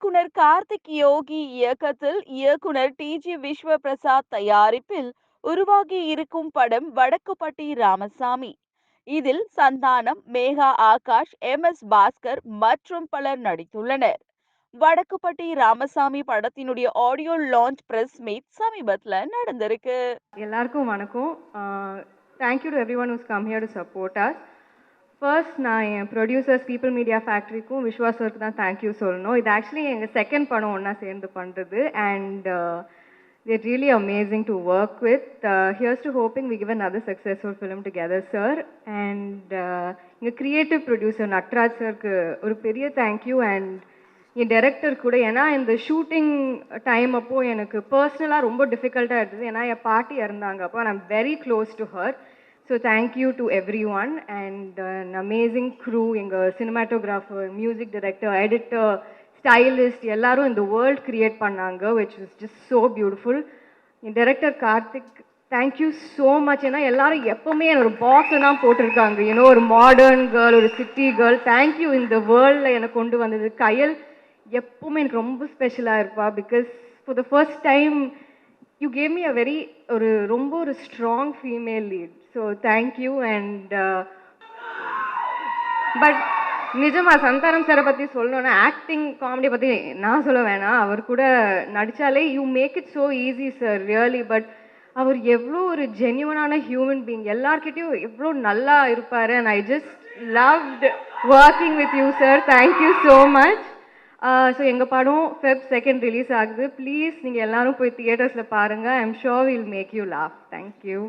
இயக்குனர் கார்த்திக் யோகி இயக்கத்தில் இயக்குனர் டி. ஜி. விஸ்வபிரசாத் தயாரிப்பில் உருவாகி இருக்கும் படம் வடக்குப்பட்டி ராமசாமி. இதில் சந்தானம் மேகா ஆகாஷ் எம். எஸ். பாஸ்கர் மற்றும் பலர் நடித்துள்ளனர். வடக்குப்பட்டி ராமசாமி படத்தினுடைய ஆடியோ லான்ச் பிரஸ் மீட் சமீபத்தில் நடந்திருக்கு. எல்லாருக்கும் வணக்கம். Thank you to everyone who's come here to support us first நான் என் ப்ரொடியூசர்ஸ் பீப்புள் மீடியா ஃபேக்ட்ரிக்கும் விஸ்வாசருக்கு தான் தேங்க்யூ சொல்லணும். இது ஆக்சுவலி எங்கள் செகண்ட் படம் ஒன்றா சேர்ந்து பண்ணுறது and it really amazing to work with here's to hoping we give other successful film together sir and எங்கள் க்ரியேட்டிவ் ப்ரொடியூசர் நட்ராஜ் சருக்கு ஒரு பெரிய தேங்க்யூ அண்ட் என் டேரக்டர் கூட ஏன்னா இந்த ஷூட்டிங் டைம் அப்போது எனக்கு பர்சனலாக ரொம்ப டிஃபிகல்ட்டாக இருந்தது. ஏன்னா என் பாட்டி இறந்தாங்க. அப்போ I'm very close to her so thank you to everyone and amazing crew எங்கள் cinematographer music director editor stylist எல்லாரும் இந்த வேர்ல்ட் கிரியேட் பண்ணாங்க which is just so beautiful N director Karthik thank you so much ஏன்னா எல்லாரும் எப்போவுமே என்னோட ஒரு தான் போட்டிருக்காங்க. ஏன்னோ ஒரு மாடர்ன் கேர்ள் ஒரு சிட்டி கேர்ள் தேங்க்யூ இந்த வேர்ல்டில் என்னை கொண்டு வந்தது. கையல் எப்போவுமே எனக்கு ரொம்ப ஸ்பெஷலாக இருப்பா because for the first time you gave me a very ஒரு ரொம்ப ஒரு strong female lead so thank you and but நிஜமா சந்தானம் சாரை பற்றி சொல்லணும்னா ஆக்டிங் காமெடி பற்றி நான் சொல்ல வேணாம். அவர் கூட நடித்தாலே you make it so easy sir really but அவர் எவ்வளோ ஒரு ஜென்யூனான ஹியூமன் பீங் எல்லார்கிட்டையும் எவ்வளோ நல்லா இருப்பார். And I just loved working with you sir thank you so much so எங்கள் படம் ஃபெப் செகண்ட் ரிலீஸ் ஆகுது. ப்ளீஸ் நீங்கள் எல்லாரும் போய் தியேட்டர்ஸில் பாருங்கள் I am sure will make you laugh thank you